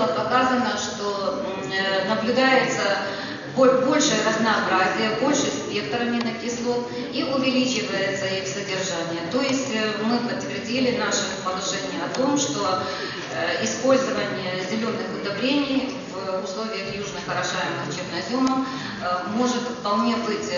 было показано, что э, наблюдается бо- большее разнообразие, больше спектр аминокислот и увеличивается их содержание. То есть э, мы подтвердили наше положение о том, что э, использование зеленых удобрений в условиях южных орошаемых черноземом э, может вполне быть,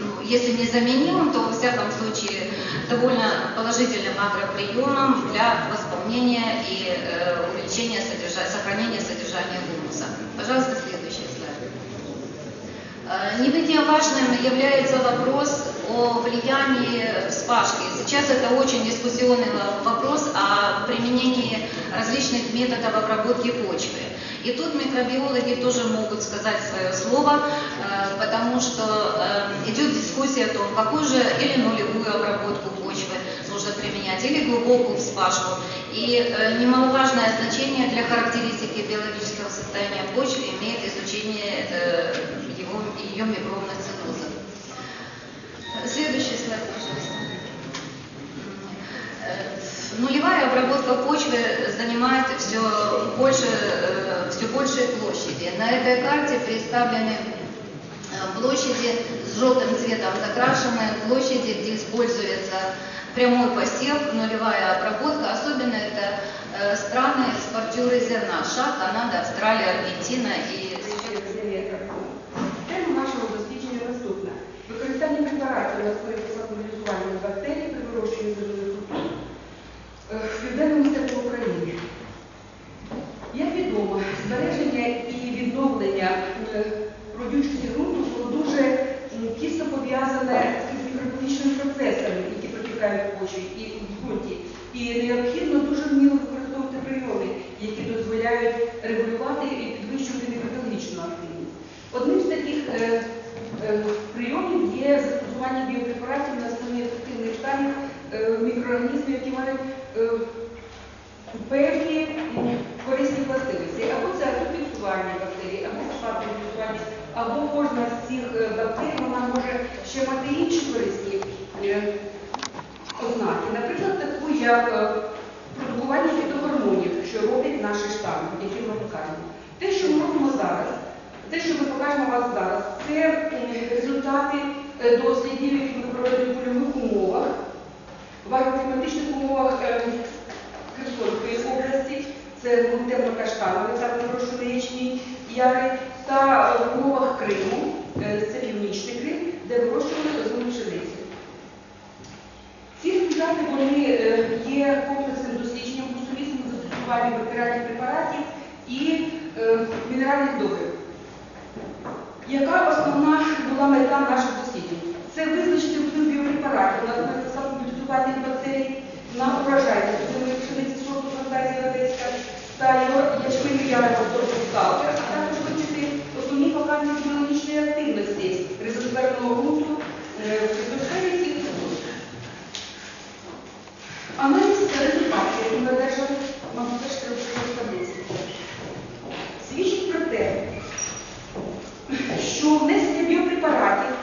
ну, если не заменимым, то во всяком случае довольно положительным агроприемом для восполнения и э, увеличения содержа- сохранения содержания гумуса. Пожалуйста, следующий слайд. Э, Не менее важным является вопрос о влиянии вспашки. Сейчас это очень дискуссионный во- вопрос о применении различных методов обработки почвы. И тут микробиологи тоже могут сказать свое слово, э, потому что э, идет дискуссия о том, какую же или нулевую обработку нужно применять, или глубокую вспашку. И э, немаловажное значение для характеристики биологического состояния почвы имеет изучение э, его, ее микробных циклозов. Следующий слайд, пожалуйста. Э, Нулевая обработка почвы занимает все больше, э, все большие площади. На этой карте представлены площади с желтым цветом закрашенные, площади, где используется прямой посев, нулевая обработка. Особенно это э, страны экспортеры зерна. США, Канада, Австралия, Аргентина и Тема нашого дослідження наступна. Використання препаратів на основі протікають і в ґрунті. І необхідно дуже вміло використовувати прийоми, які дозволяють регулювати і підвищувати мікробіологічну активність. Одним з таких е, е, прийомів є застосування біопрепаратів на основі ефективних штамів е, мікроорганізмів, які мають е, певні м, корисні властивості. Або це атофіксувальні бактерії, або фосфатофіксувальні, або кожна з цих е, бактерій вона може ще мати інші корисні е, ознаки. Наприклад, таку як е, продукування фітогормонів, що роблять наші штами, які ми покажемо. Те, що ми робимо зараз, те, що ми покажемо вас зараз, це результати е, дослідів, які ми провели в польових умовах, в агрокліматичних умовах е, Херсонської області, це темно-каштановий, там вирощували ячмінь, яри, та в умовах Криму, е, це північний Крим, де вирощували озиму пшеницю. Ці результати вони є комплексним дослідженням густовісним застосуванням бактеріальних препаратів і мінеральних добрив. Яка основна була мета наших досліджень? Це визначити вплив біопрепаратів на стабілізувальних бактерій на урожай, озимої пшениці сорту фантазія одеська та його ячмину ярого сорту сталкер, а також вивчити основні показники біологічної активності результатного ґрунту е, в фітосфері цих культур. Аналіз результатів, які ми одержали, мабуть, теж треба в таблиці. Свідчить про те, що внесення біопрепаратів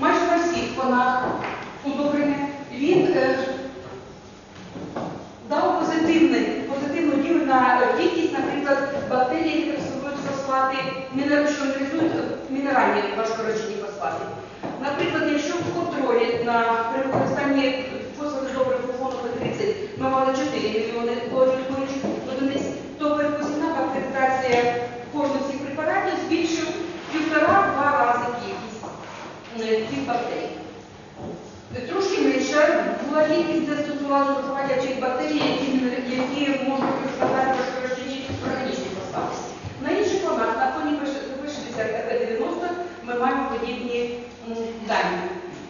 майже на всіх фонах удобрення, він е, дав позитивний, позитивну дію на е, кількість, наприклад, бактерій, які трансформують фосфати, мінер- що мінералізують е, мінеральні важкороджені фосфати. Наприклад, якщо в контролі на при використанні фосфоризобрив фону П30 ми мали 4 мільйони утворюючих одиниць, то перекусна бактеризація кожного з цих препаратів збільшив півтора-два рази кількість е, цих бактерій. Трошки менша була кількість застосування вихователів бактерій, які, які можуть використати розкорочені органічні фосфати. На інших фонах, на фоні П60 та П90, ми маємо подібні м, дані.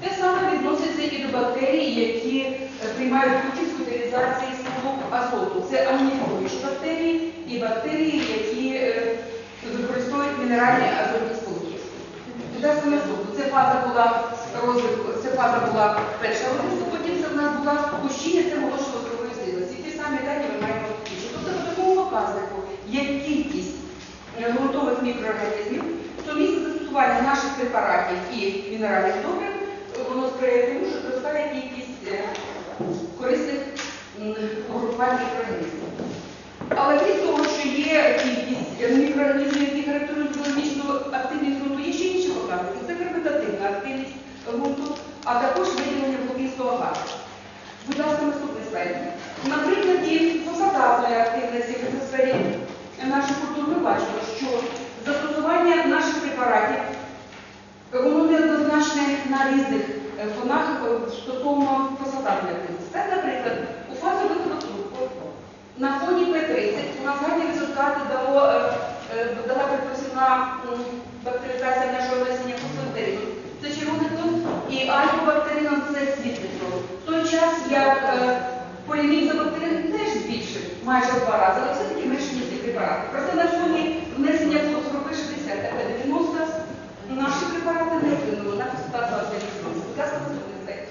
Те саме відноситься і до бактерій, які е, приймають участь в утилізації сполук азоту. Це аміфуючі бактерії і бактерії, які е, використовують мінеральні азотні сполуки. Це фаза була розвитку, це фаза була перша розвитку, потім це в нас була кущіння, це молочно здорової силості. Ті самі дані ми маємо більше. Тобто по такому показнику є кількість е, ґрунтових мікроорганізмів, то місце застосування наших препаратів і мінеральних добрив, е, воно сприяє тому, що зростає кількість корисних м, угрупувань. Але крім того, що є кількість мікроорганізми, які характерують біологічну активність ґрунту, є ще інші показники. Це ферментативна активність ґрунту, а також виділення вуглекислого газу. Будь ласка, наступний слайд. На прикладі фосфатазної активності в сфері наших культур ми бачимо, що застосування наших препаратів воно неоднозначне на різних фонах е, стосовно фосфатазної активності. Так, наприклад, у фазових розрубках на фоні П-30 у нас гарні результати дало, е, е, дала перекресна бактеризація нашого насіння фосфотерину. Це червоний тон, і альфобактерином це світлий тон. В той час, як е, поліміксобактерин теж збільшив майже в два рази, але все-таки менше, ніж ці препарати. Проте на фоні внесення фосфору П-60 та П-90 наші препарати не вплинули на фосфатазну активність. Будь ласка, наступний слайд.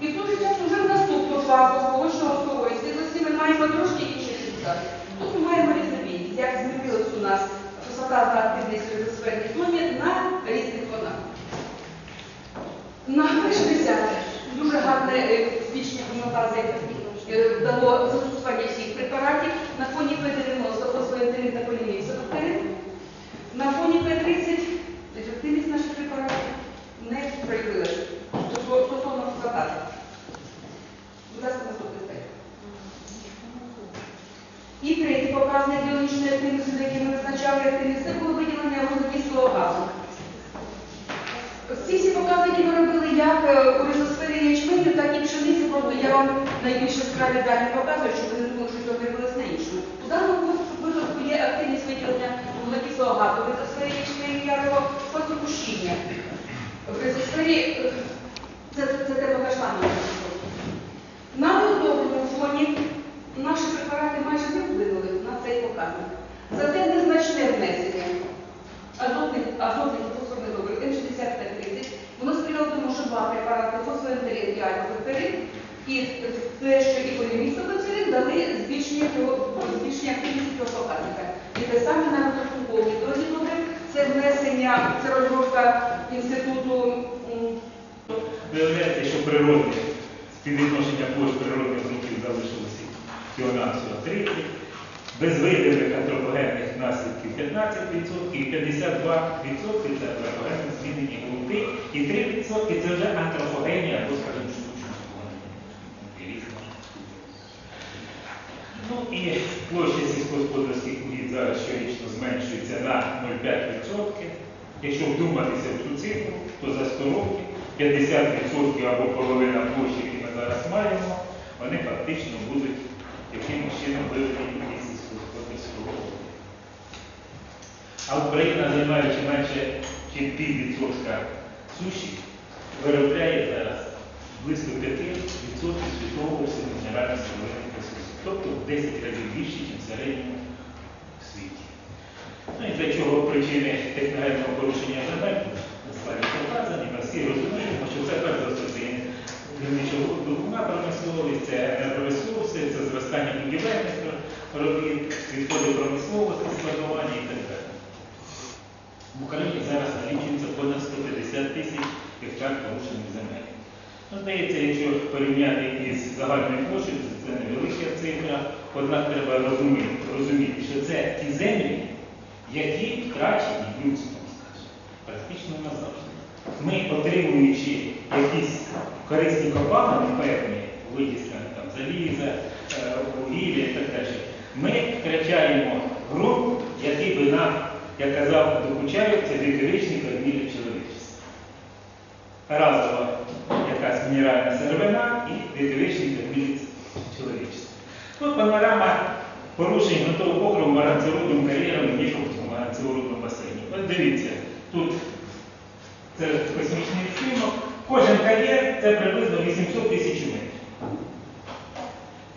І в той же час уже в наступну фазу молочно-ростової стиглості ми маємо трошки інший результат. Тут ми маємо різновідність, як змінилась у нас активність в ризосферній зоні на різних фонах. На перше взяти дуже гарне спічні свідчення гомеопатії е, дало застосування всіх препаратів на фоні П-90 фосфоентерин та поліміксобактерин. На фоні П-30 ефективність наших препаратів не проявилася Стосо- стосовно фосфатазу. Будь ласка, наступний слайд. І третій показник біологічної активності, за яким ми визначали активність, це було виділення вуглекислого газу. Ці всі показники ми робили як е, у ризосфері ячменю, так і пшениці. Просто я вам найбільш яскраві дані показую, щоб ви не думали, що це робилось на іншому. У даному випадку є активність виділення вуглекислого газу в ризосфері ячменю ярого фотопущіння. В ризосфері е, це, це те покашлання. На виготовленому фоні наші препарати майже не вплинули на цей показник. Зате незначне внесення азотних, азотних і фосфорних добрив М60-30, воно сприяlo тому, що два фосфоентерин і альфа-ферин, і те, що і поліміксобацилин дали збільшення, цього- збільшення активності показника. І те саме на розрахунковій дозі добрив, це внесення, це розробка інституту Виявляється, що природне співвідношення площ природних зруків залишилося всього навсього 30, без видимих антропогенних наслідків 15% і 52% це антропогенні змінені ґрунти, і 3% це вже антропогенні або, скажімо, створені. Ну і площа сільськогосподарських угідь зараз щорічно зменшується на 0,5%. Якщо вдуматися в цю цифру, то за 100 років 50% або половина площі, які ми зараз маємо, вони фактично будуть якимось чином виведені із сільськогосподарського року. А Україна, займаючи менше ніж піввідсотка суші, виробляє зараз близько 5% світового мінеральних сировинних ресурсів, тобто в 10 разів більше, ніж в середньому в світі. Ну і для чого причини техногенного порушення земель славі показані, ми всі розуміємо, що це перш за все це гірничо-духовна промисловість, це енергоресурси, це зростання будівельних робіт, відходи промисловості, складування і так. В Україні зараз налічується понад 150 тисяч гектар порушених земель. Ну, здається, якщо порівняти із загальною площею, це- невелика цифра, однак треба розуміти, розуміти, що це ті землі, які втрачені людством, практично назавжди. Ми, отримуючи якісь корисні копалини певні, там заліза, е, вугілля і так далі, ми Це віковічні кормілі чоловічества. Разова якась мінеральна сировина і віковічні кормілі чоловічества. Тут панорама порушень готового округу маранцерудним кар'єром в Ніковському маранцерудному басейні. От дивіться, тут це космічний відснімок. Кожен кар'єр це приблизно 800 тисяч метрів.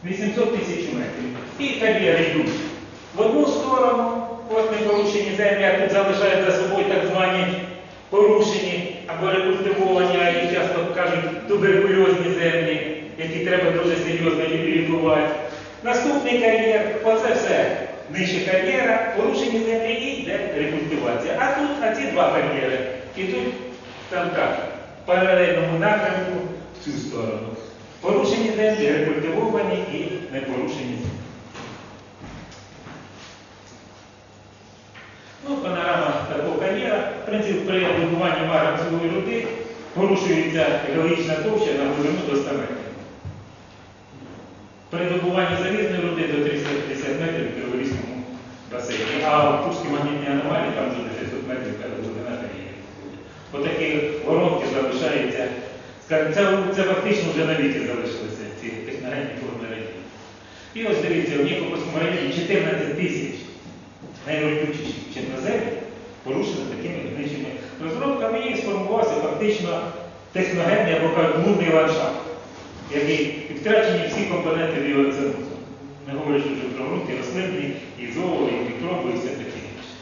800 тисяч метрів. І кар'єри йдуть в одну сторону, от непорушені землі, а тут залишають за собою так звані порушені або рекультивовані, а їх часто кажуть туберкульозні землі, які треба дуже серйозно лікувати. Наступний кар'єр, оце все нижче кар'єра, порушені землі і йде рекультивація. А тут, а ці два кар'єри ідуть там так, в паралельному напрямку в цю сторону. Порушені землі, рекультивовані і непорушені землі. Ну, панорама такого кар'єра. В принципі, при добуванні марганцевої руди порушується геологічна товща на глибину до 100 метрів. При добуванні залізної руди до 350 метрів в Криворізькому басейні, а в Пушській магнітній аномалії там до 900 метрів глибина кар'єри. Отакі воронки залишаються. Це, фактично вже навіки залишилися ці техногенні форми радіо. І ось дивіться, в Нікопольському районі 14 тисяч найродючіших чорноземів порушено такими гничими розробками і сформувався фактично техногенний або кажуть, лунний який втрачені всі компоненти біоценозу. Не говорячи вже про ґрунти, рослинні, і зоологи, і мікроби, і все таке інше.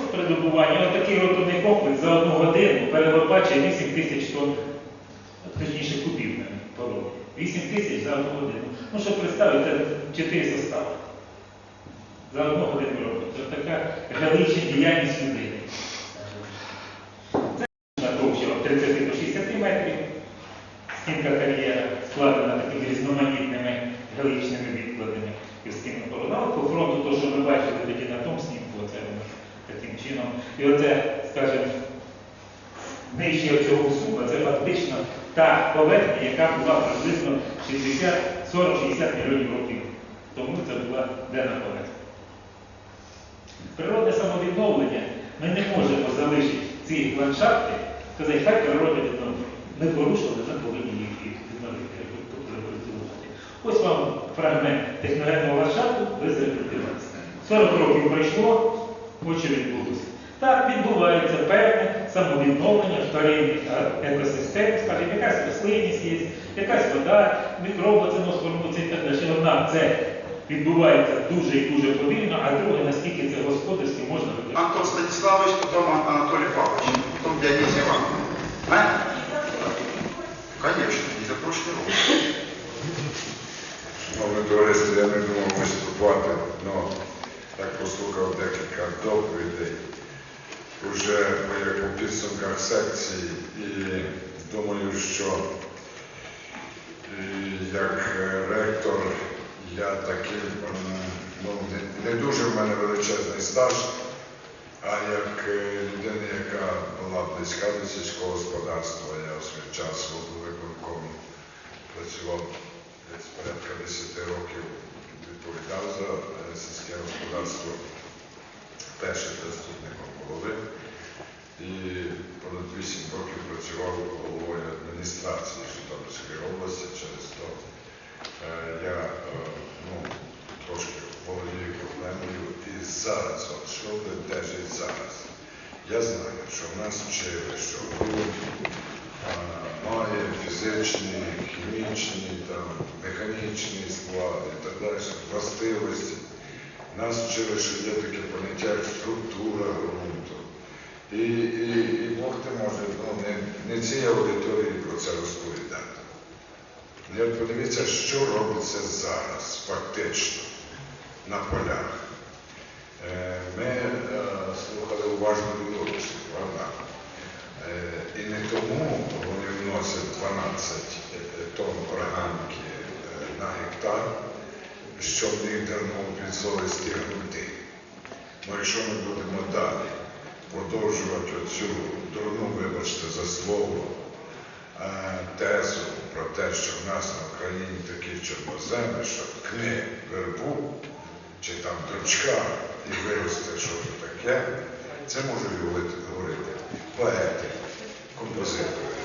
Ну, При добуванні отакий ротовний комплекс за одну годину перелопачує 8 тисяч тонн, точніше кубів навіть породи. 8 тисяч за одну годину. Ну, щоб представити, це 4 состави. За одну годину роботи. Це така геологічна діяльність людини. Це товща від 30 до 60 метрів. Стінка кар'єра складена такими різноманітними геологічними відкладами і стінка породала. По фронту, то, що ви бачите тоді на тому снімку, оце воно таким чином. І оце, скажімо, нижче цього суба, це фактично та поверхня, яка була приблизно 60, 40-60 мільйонів років. Тому це була денна поверхня. Природне самовідновлення ми не можемо залишити ці ландшафти, сказати, хай природа відновлює. Ми порушили, ми повинні їх відновити, рекультивувати. Ось вам фрагмент техногенного ландшафту, ви зрекультивувалися. 40 років пройшло, ось що відбулося. Так відбувається певне самовідновлення вторинних екосистем, скажімо, якась рослинність є, якась вода, мікроби, це і так далі. Одна це відбувається дуже і дуже повільно, а друге, наскільки це господарське можна використати. Антон Станиславович, потім Анатолій Павлович, потом Дионис Ивановна. Знаете? Конечно, не за прошлый год. Шановне товариство, я не думав виступати, але так послухав декілька доповідей уже по як у підсумках секції. І думаю, що е, як е, ректор я таким, м, ну, не, дуже в мене величезний стаж, а як е, людина, яка була близька до сільського господарства, я у свій час в виконкомі працював десь порядка 10 років, відповідав за е, сільське господарство, першим заступником голови і понад 8 років працював головою адміністрації Житомирської області. Через то е, я е, ну, трошки володію проблемою і зараз, от що бентежить зараз. Я знаю, що в нас вчили, що ґрунт а, має фізичні, хімічні, там, механічні склади і так далі, властивості. Нас вчили, що є таке поняття як структура ґрунту. І, і, і Бог ти може ну, не, не цій аудиторії про це розповідати. Подивіться, що робиться зараз фактично на полях. Е, Ми е, слухали уважно Білорусі, правда? Е, І не тому вони вносять 12 е, тонн органіки е, на гектар, щоб їх підзолисті грунти. Ну, якщо ми будемо далі продовжувати оцю дурну, вибачте, за слово, е, тезу про те, що в нас на Україні такі чорноземи, що ткни вербу, чи там дочка і виросте що це таке, це можуть говорити поети, композитори,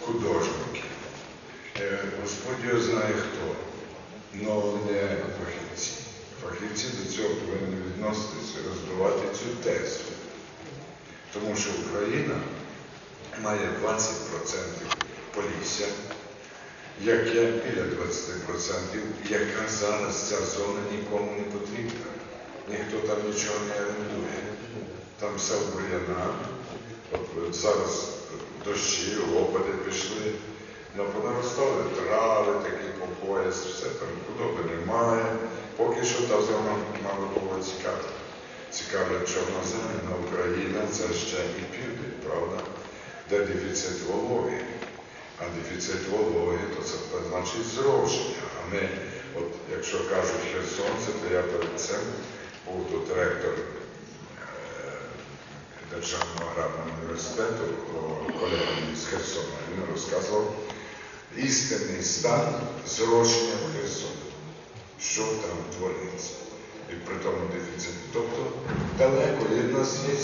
художники. Е, Господь його знає хто, але не фахівці. Фахівці до цього повинні відноситися і роздавати цю тезу. Тому що Україна має 20% полісся, яке біля 20%, яка зараз ця зона нікому не потрібна. Ніхто там нічого не орендує. Там все в бур'янах. От зараз дощі, опади пішли. Ну, понаростали трави такі по пояс, все там худоби немає. Поки що та зона мало було цікава. Цікаве чорноземна Україна це ще і південь, правда? Де дефіцит вологи. А дефіцит вологи, то це значить зрошення. А ми, от якщо кажуть Херсонце, то я перед цим був тут ректор Державного аграрного університету, колега з Херсона. Він розказував істинний стан зрошення в Херсоні, що там твориться. І при тому дефіцит. Тобто далеко від нас є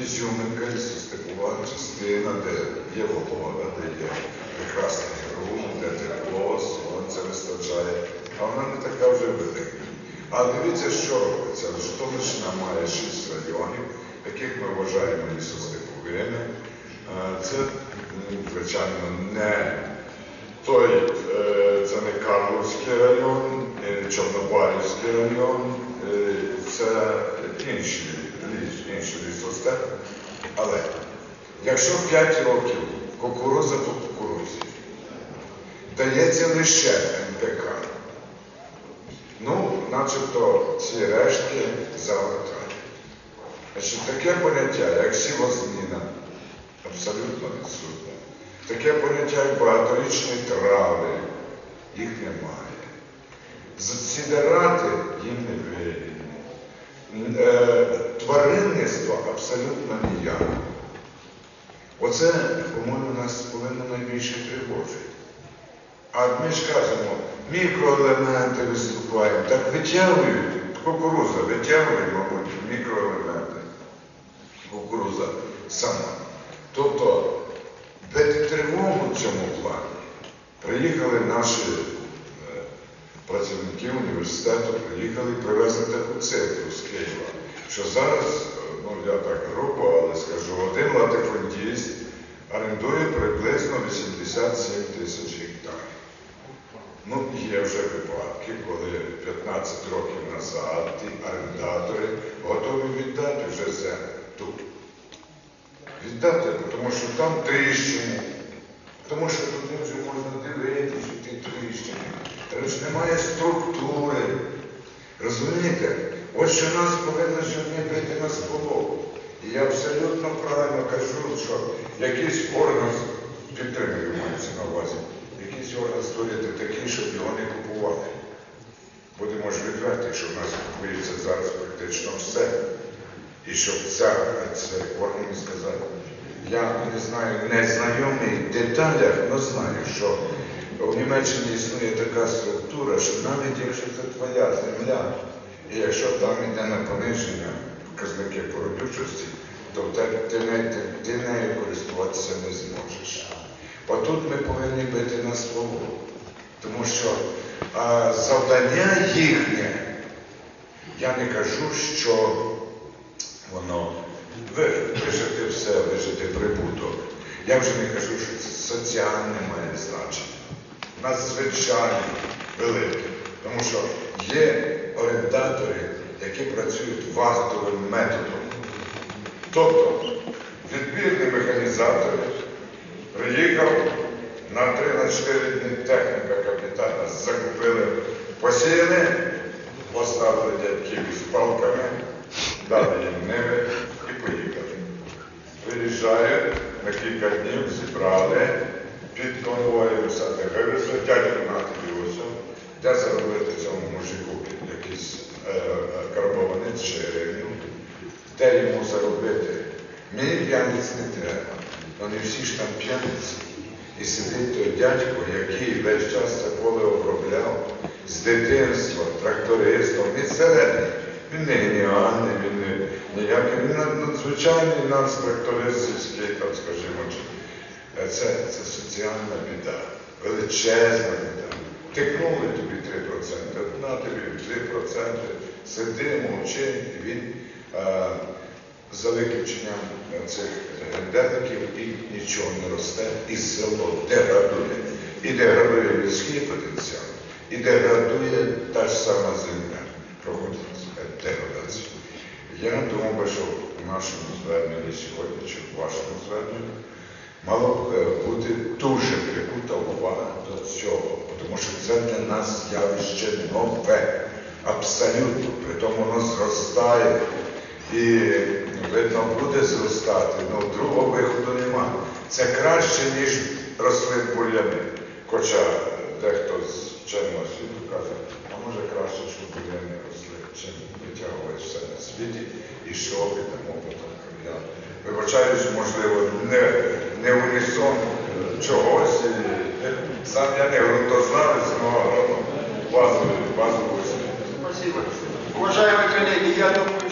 ізюминка, лісостепова частина, де де є прекрасний ґрунт, де тепло, сонце вистачає, а вона не така вже велика. А дивіться, що робиться. Житомирщина має шість районів, яких ми вважаємо лісостеповими. Це, звичайно, не той, е, це не Карловський район, е, Чорнобарівський район, е, це інші, інші лісостепи. Але якщо 5 років кукуруза по кукурузі дається лише НПК, ну, начебто ці рештки загортають. Значить, таке поняття, як сівозміна, абсолютно відсутнє. Таке поняття, як багаторічні трави, їх немає. Сідерати їм не вигідні. Е, Тваринництво абсолютно ніяке. Оце, по-моєму, нас повинно найбільше тривожити. А ми ж кажемо, мікроелементи виступають. Так витягують, кукуруза витягує, мабуть, мікроелементи. Кукуруза сама. Тобто, бити тривогу в цьому плані. Приїхали наші е, працівники університету, приїхали і привезли таку цифру з Києва, що зараз, ну я так грубо, але скажу, один латифундіст орендує приблизно 87 тисяч гектарів. Ну, є вже випадки, коли 15 років назад ті орендатори готові віддати вже землю тут. Віддати, тому що там тріщини, тому що туди вже можна дивитися, ті тріщини. Тому що немає структури. Розумієте? Ось що нас повинно бити на сполох. І я абсолютно правильно кажу, що якийсь орган підтримую мається на увазі, якийсь орган створити такий, щоб його не купували. Будемо ж відверті, що в нас купується зараз практично все. І щоб ця, цей орган сказав, я не знаю, не знайомий в деталях, але знаю, що в Німеччині існує така структура, що навіть якщо це твоя земля, і якщо там йде на пониження показники породючості, то в ти, не, ти, ти нею користуватися не зможеш. Отут ми повинні бити на свободу, тому що а, завдання їхнє, я не кажу, що воно вижити все, вижити прибуток. Я вже не кажу, що це соціальне має значення. Надзвичайно велике. Тому що є орендатори, які працюють вахтовим методом. Тобто відбірний механізатор приїхав на 3-4 дні техніка капітана, закупили, посіяли, поставили дядьків з палками, дали їм ними і поїхали. Виїжджають, на кілька днів зібрали, під конвоєм все вивезли, дядько на ось, де заробити цьому мужику якийсь е, е, карбованець чи гривню, де йому заробити. Мені п'яниць не треба, вони всі ж там п'яниці. І сидить той дядько, який весь час це поле обробляв з дитинства, трактористом, від середини. Він не геніальний, він не ніякий, він над- надзвичайний нас тракторист сільський, там, скажімо. Е, це, це соціальна біда, величезна біда. Тикнули тобі 3%, на тобі 3%, сиди, мовчи, він е, за виключенням е, цих генделиків і нічого не росте, і село деградує. І деградує людський потенціал, і деградує та ж сама земля, проходить е, деградацію. Я думав би, що в нашому зверненні сьогодні, чи в вашому зверненні, мало б е, бути дуже прикута увага до цього, тому що це для нас явище нове, абсолютно, при тому воно зростає і видно, буде зростати, але другого виходу нема. Це краще, ніж рослин бур'яни. Хоча дехто з вченого світу каже, а може краще, щоб бур'яни росли, чим витягувати все на світі і що підемо потім бур'ян. Вибачаюсь, можливо, не, не унісон чогось. І сам я не грунтознавець, але базовий базовий. Уважаемые коллеги, я думаю,